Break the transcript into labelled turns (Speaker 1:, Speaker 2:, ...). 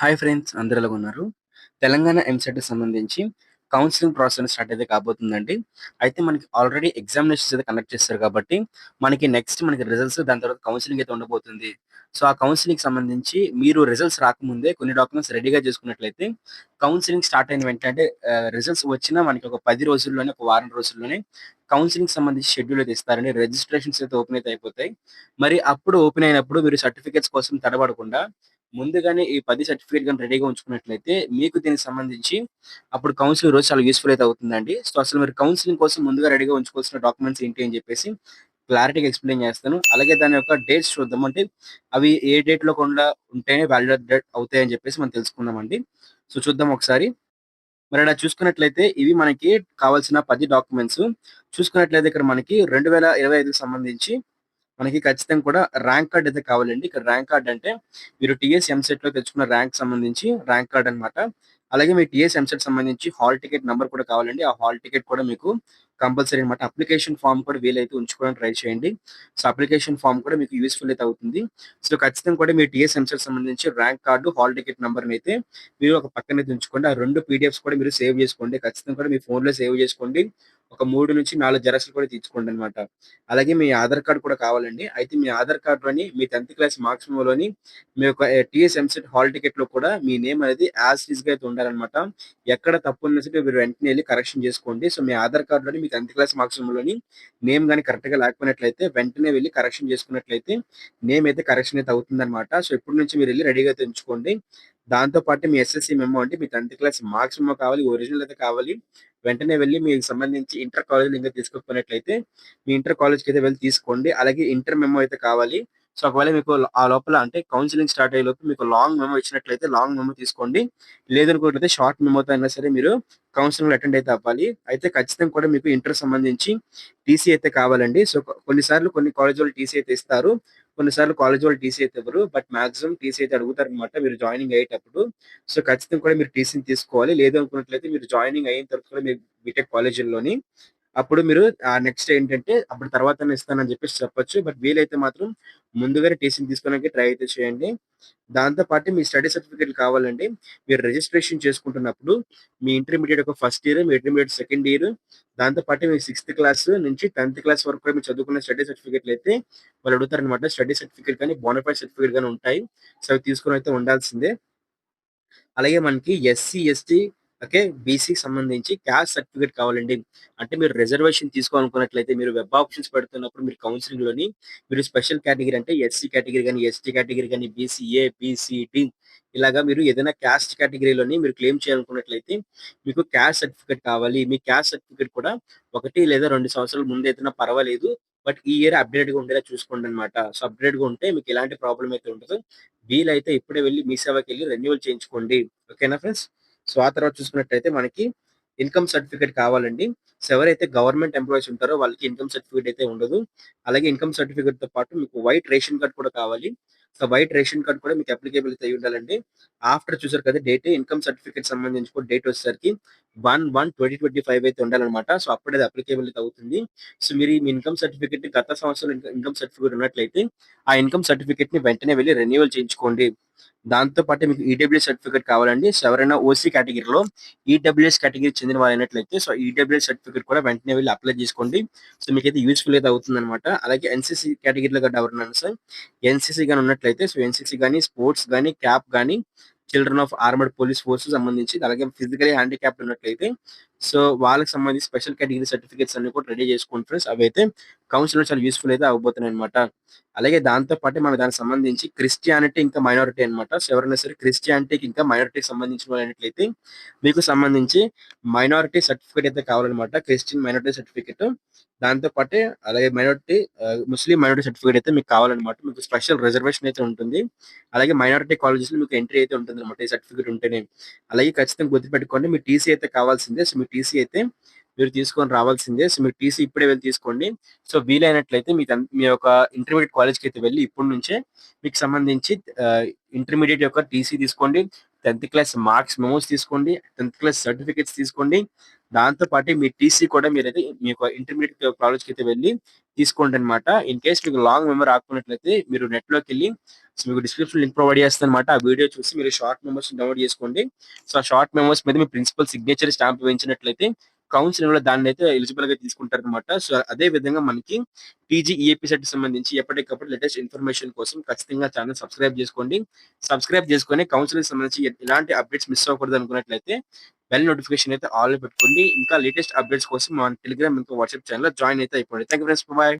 Speaker 1: Hi friends అందరిలో ఎలాగ ఉన్నారు. తెలంగాణ ఎంసెట్కి సంబంధించి కౌన్సిలింగ్ ప్రాసెస్ స్టార్ట్ అయితే కాబోతుందండి. అయితే మనకి ఆల్రెడీ ఎగ్జామినేషన్స్ అయితే కండక్ట్ చేస్తారు కాబట్టి మనకి నెక్స్ట్ మనకి రిజల్ట్స్ దాని తర్వాత కౌన్సిలింగ్ అయితే ఉండబోతుంది. సో ఆ కౌన్సిలింగ్ సంబంధించి మీరు రిజల్ట్స్ రాకముందే కొన్ని డాక్యుమెంట్స్ రెడీగా చేసుకున్నట్లయితే కౌన్సిలింగ్ స్టార్ట్ అయిన వెంటనే రిజల్ట్స్ వచ్చినా మనకి ఒక పది రోజుల్లోనే ఒక వారం రోజుల్లోనే కౌన్సిలింగ్ సంబంధించి షెడ్యూల్ అయితే ఇస్తారండి. రిజిస్ట్రేషన్స్ అయితే ఓపెన్ అయితే అయిపోతాయి. మరి అప్పుడు ఓపెన్ అయినప్పుడు మీరు సర్టిఫికేట్స్ కోసం తడబడకుండా ముందుగానే ఈ పది సర్టిఫికేట్ కానీ రెడీగా ఉంచుకున్నట్లయితే మీకు దీనికి సంబంధించి అప్పుడు కౌన్సిలింగ్ రోజు చాలా యూస్ఫుల్ అయితే అవుతుందండి. సో అసలు మీరు కౌన్సిలింగ్ కోసం ముందుగా రెడీగా ఉంచుకోవాల్సిన డాక్యుమెంట్స్ ఏంటి అని చెప్పేసి క్లారిటీగా ఎక్స్ప్లెయిన్ చేస్తాను. అలాగే దాని యొక్క డేట్స్ చూద్దాం. అంటే అవి ఏ డేట్లో కూడా ఉంటేనే వ్యాలిడ్ డేట్ అవుతాయని చెప్పేసి మనం తెలుసుకుందామండి. సో చూద్దాం ఒకసారి. మరి అలా చూసుకున్నట్లయితే ఇవి మనకి కావాల్సిన పది డాక్యుమెంట్స్ చూసుకున్నట్లయితే ఇక్కడ మనకి రెండు వేల ఇరవై ఐదుకి సంబంధించి మనకి ఖచ్చితంగా కూడా ర్యాంక్ కార్డ్ అయితే కావాలండి. ఇక్కడ ర్యాంక్ కార్డ్ అంటే మీరు టీఎస్ ఎంసెట్లో తెచ్చుకున్న ర్యాంక్ సంబంధించి ర్యాంక్ కార్డ్ అన్నమాట. అలాగే మీ టీఎస్ ఎంసెట్ సంబంధించి హాల్ టికెట్ నెంబర్ కూడా కావాలండి. ఆ హాల్ టికెట్ కూడా మీకు కంపల్సరీ అనమాట అప్లికేషన్ ఫామ్ కూడా వీలైతే ఉంచుకోవడానికి ట్రై చేయండి. సో అప్లికేషన్ ఫామ్ కూడా మీకు యూస్ఫుల్ అయితే అవుతుంది. సో ఖచ్చితంగా కూడా మీ టీఎస్ ఎంసెట్ సంబంధించి rank card hall ticket number అయితే మీరు ఒక పక్కన అయితే ఉంచుకోండి. ఆ రెండు పీడిఎఫ్స్ కూడా మీరు సేవ్ చేసుకోండి. ఖచ్చితంగా కూడా మీ ఫోన్లో లో సేవ్ చేసుకోండి. ఒక మూడు నుంచి నాలుగు జెరాక్స్లు కూడా తీసుకోండి అనమాట అలాగే మీ ఆధార్ కార్డు కూడా కావాలండి. అయితే మీ ఆధార్ కార్డులోని మీ టెన్త్ క్లాస్ మార్క్స్లోని మీ యొక్క టీఎస్ ఎంసెట్ హాల్ టికెట్లో కూడా మీ నేమ్ అనేది యాజ్ ఈజ్గా అయితే ఉండాలన్నమాట. ఎక్కడ తప్పు ఉన్నా సరే మీరు వెంటనే వెళ్ళి కరెక్షన్ చేసుకోండి. సో మీ ఆధార్ కార్డులోని మీ టెన్త్ క్లాస్ మార్క్స్లోని నేమ్ కానీ కరెక్ట్గా లేకపోయినట్లయితే వెంటనే వెళ్ళి కరెక్షన్ చేసుకున్నట్లయితే నేమ్ అయితే కరెక్షన్ అయితే అవుతుంది అనమాట సో ఇప్పటి నుంచి మీరు వెళ్ళి రెడీగా అయితే ఉంచుకోండి. దాంతో పాటు మీ ఎస్ఎస్సీ మెమో అంటే మీ టెన్త్ క్లాస్ మార్క్స్ మెమో కావాలి ఒరిజినల్ అయితే కావాలి. వెంటనే వెళ్ళి మీకు సంబంధించి ఇంటర్ కాలేజ్ ఇంకా తీసుకోకపోయినట్లయితే మీ ఇంటర్ కాలేజ్కి అయితే వెళ్ళి తీసుకోండి. అలాగే ఇంటర్ మెమో అయితే కావాలి. సో ఒకవేళ మీకు ఆ లోపల అంటే కౌన్సిలింగ్ స్టార్ట్ అయ్యే లోపు మీకు లాంగ్ మెమో ఇచ్చినట్లయితే లాంగ్ మెమో తీసుకోండి. లేదనుకోవట్లయితే షార్ట్ మెమోతో అయినా సరే మీరు కౌన్సిలింగ్ అటెండ్ అయితే అవ్వాలి. అయితే ఖచ్చితంగా కూడా మీకు ఇంటర్ సంబంధించి టీసీ అయితే కావాలండి. సో కొన్నిసార్లు కొన్ని కాలేజీలు వాళ్ళు టీసీ అయితే ఇస్తారు. కొన్నిసార్లు కాలేజ్ వాళ్ళు టీసీ అయితే ఇవ్వరు బట్ మాక్సిమం టీసీ అయితే అడుగుతారు అనమాట మీరు జాయినింగ్ అయ్యేటప్పుడు. సో ఖచ్చితంగా కూడా మీరు టీసీని తీసుకోవాలి. లేదు అనుకున్నట్లయితే మీరు జాయినింగ్ అయిన తర్వాత కూడా మీరు బీటెక్ కాలేజీల్లోని అప్పుడు మీరు నెక్స్ట్ ఏంటంటే అప్పుడు తర్వాత ఇస్తానని చెప్పేసి చెప్పొచ్చు. బట్ వీలైతే మాత్రం ముందుగానే టీసీని తీసుకోవడానికి ట్రై అయితే చేయండి. దాంతో పాటు మీ స్టడీ సర్టిఫికేట్ కావాలండి మీరు రిజిస్ట్రేషన్ చేసుకుంటున్నప్పుడు మీ ఇంటర్మీడియట్ ఒక ఫస్ట్ ఇయర్ మీ ఇంటర్మీడియట్ సెకండ్ ఇయర్ దాంతో పాటు మీ సిక్స్త్ క్లాస్ నుంచి టెన్త్ క్లాస్ వరకు కూడా మీరు చదువుకున్న స్టడీ సర్టిఫికేట్లు అయితే వాళ్ళు అడుగుతారనమాట స్టడీ సర్టిఫికేట్ కానీ బోనఫైడ్ సర్టిఫికేట్ కానీ ఉంటాయి. సో అవి తీసుకుని అయితే ఉండాల్సిందే. అలాగే మనకి ఎస్సీ ఎస్టీ ఓకే? బీసీకి సంబంధించి క్యాస్ట్ సర్టిఫికేట్ కావాలండి. అంటే మీరు రిజర్వేషన్ తీసుకోవాలనుకున్నట్లయితే మీరు వెబ్ ఆప్షన్స్ పెడుతున్నప్పుడు మీరు కౌన్సిలింగ్లోని మీరు స్పెషల్ కేటగిరీ అంటే ఎస్సీ కేటగిరీ కానీ ఎస్టీ కేటగిరీ కానీ బీసీఏ బీసీడి ఇలాగా మీరు ఏదైనా క్యాస్ట్ కేటగిరీలోని మీరు క్లెయిమ్ చేయాలనుకున్నట్లయితే మీకు క్యాస్ట్ సర్టిఫికేట్ కావాలి. మీ క్యాస్ట్ సర్టిఫికేట్ కూడా ఒకటి లేదా రెండు సంవత్సరాల ముందు అయితే పర్వాలేదు. బట్ ఈ ఇయర్ అప్డేట్గా ఉండేలా చూసుకోండి అనమాట సో అప్డేట్గా ఉంటే మీకు ఎలాంటి ప్రాబ్లం అయితే ఉండదు. వీలైతే ఇప్పుడే వెళ్ళి మీ సేవకి వెళ్ళి రెన్యువల్ చేయించుకోండి. ఓకేనా ఫ్రెండ్స్? సో ఆ తర్వాత చూసుకున్నట్టయితే మనకి ఇన్కమ్ సర్టిఫికేట్ కావాలండి. సో ఎవరైతే గవర్నమెంట్ ఎంప్లాయీస్ ఉంటారో వాళ్ళకి ఇన్కమ్ సర్టిఫికేట్ అయితే ఉండదు. అలాగే ఇన్కమ్ సర్టిఫికేట్తో పాటు మీకు వైట్ రేషన్ కార్డ్ కూడా కావాలి. సో వైట్ రేషన్ కార్డ్ కూడా మీకు అప్లికేబుల్ అయితే అయి ఉండాలండి. ఆఫ్టర్ చూసారు కదా డేట్ ఇన్కమ్ సర్టిఫికేట్ సంబంధించి కూడా డేట్ వచ్చేసరికి one one twenty twenty five అయితే ఉండాలన్నమాట. సో అప్పుడే అది అప్లికేబుల్ అయితే అవుతుంది. సో మీరు మీ ఇన్కమ్ సర్టిఫికేట్ గత సంవత్సరం ఇన్కమ్ సర్టిఫికేట్ ఉన్నట్లయితే ఆ ఇన్కమ్ సర్టిఫికేట్ని వెంటనే వెళ్ళి రెన్యువల్ చేయించుకోండి. దాంతో పాటు మీకు ఈడబ్ల్యూఎస్ సర్టిఫికేట్ కావాలండి. సో ఎవరైనా ఓసీ కేటగిరీలో ఈడబ్ల్యూఎస్ కేటగిరీ చెందిన వాళ్ళైనట్లయితే అయినట్లయితే సో ఈడబ్ల్యూఎస్ సర్టిఫికేట్ కూడా వెంటనే వెళ్ళి అప్లై చేసుకోండి. సో మీకు అయితే యూస్ఫుల్ అయితే అవుతుంది అనమాట అలాగే ఎన్సీసీ కేటగిరీలో కూడా ఎవరైనా సార్ ఎన్సీసీ కానీ ఉన్నట్లయితే సో ఎన్సీసీ కానీ స్పోర్ట్స్ కానీ క్యాప్ కానీ children of armoured police force సంబంధించి అలాగే ఫిజికలీ హ్యాండిక్యాప్ ఉన్నట్లయితే సో వాళ్ళకి సంబంధించి స్పెషల్ కేటగిరీ సర్టిఫికేట్స్ అన్ని కూడా రెడీ చేసుకోండి ఫ్రెండ్స్ అవి అయితే కౌన్సిల్ చాలా యూస్ఫుల్ అయితే అవబోతున్నాయి అనమాట అలాగే దాంతో పాటు మనం దానికి సంబంధించి క్రిస్టియానిటీ ఇంకా మైనారిటీ అనమాట సో ఎవరైనా సరే క్రిస్టియానిటీకి ఇంకా మైనారిటీకి సంబంధించిన వాళ్ళు మీకు సంబంధించి మైనారిటీ సర్టిఫికేట్ అయితే కావాలన్నమాట. క్రిస్టియన్ మైనారిటీ సర్టిఫికేట్ దాంతో పాటే అలాగే మైనారిటీ ముస్లిం మైనారిటీ సర్టిఫికేట్ అయితే మీకు కావాలన్నమాట. మీకు స్పెషల్ రిజర్వేషన్ అయితే ఉంటుంది. అలాగే మైనారిటీ కాలేజెస్లో మీకు ఎంట్రీ అయితే ఉంటుంది అనమాట ఈ సర్టిఫికేట్ ఉంటేనే. అలాగే ఖచ్చితంగా గుర్తుపెట్టుకోండి మీ టీసీ అయితే కావాల్సిందే. సో మీ టీసీ అయితే మీరు తీసుకొని రావాల్సిందే. సో మీరు టీసీ ఇప్పుడే వెళ్ళి తీసుకోండి. సో వీలైనట్లయితే మీ మీ యొక్క ఇంటర్మీడియట్ కాలేజ్కి అయితే వెళ్ళి ఇప్పటి నుంచే మీకు సంబంధించి ఇంటర్మీడియట్ యొక్క టీసీ తీసుకోండి. టెన్త్ క్లాస్ మార్క్స్ మెమోస్ తీసుకోండి. టెన్త్ క్లాస్ సర్టిఫికేట్స్ తీసుకోండి. దాంతో పాటు మీ టీసీ కూడా మీరైతే మీ యొక్క ఇంటర్మీడియట్ కాలేజ్కి అయితే వెళ్ళి తీసుకోండి అనమాట ఇన్ కేస్ మీకు లాంగ్ మెమరీ రాకున్నట్లయితే మీరు నెట్లోకి వెళ్ళి సో మీకు డిస్క్రిప్షన్ లింక్ ప్రొవైడ్ చేస్తాను అనమాట ఆ వీడియో చూసి మీరు షార్ట్ మెమోస్ డౌన్లోడ్ చేసుకోండి. సో ఆ షార్ట్ మెమోస్ మీద మీ ప్రిన్సిపల్ సిగ్నేచర్ స్టాంప్ వేయించినట్లయితే కౌన్సిలింగ్లో దాన్ని అయితే ఎలిజిబుల్గా తీసుకుంటారు అనమాట సో అదే విధంగా మనకి పీజీ ఈఏపీ సెట్ సంబంధించి ఎప్పటికప్పుడు లేటెస్ట్ ఇన్ఫర్మేషన్ కోసం ఖచ్చితంగా ఛానల్ సబ్స్క్రైబ్ చేసుకోండి. సబ్స్క్రైబ్ చేసుకొని కౌన్సిలింగ్ సంబంధించి ఎలాంటి అప్డేట్స్ మిస్ అవ్వకూడదు అనుకున్నట్లయితే బెల్ నోటిఫికేషన్ అయితే ఆల్ పెట్టుకోండి. ఇంకా లేటెస్ట్ అప్డేట్స్ కోసం మన టెలిగ్రామ్ ఇంకా వాట్సాప్ ఛానల్ జాయిన్ అయితే అయిపోండి. Thank you friends bye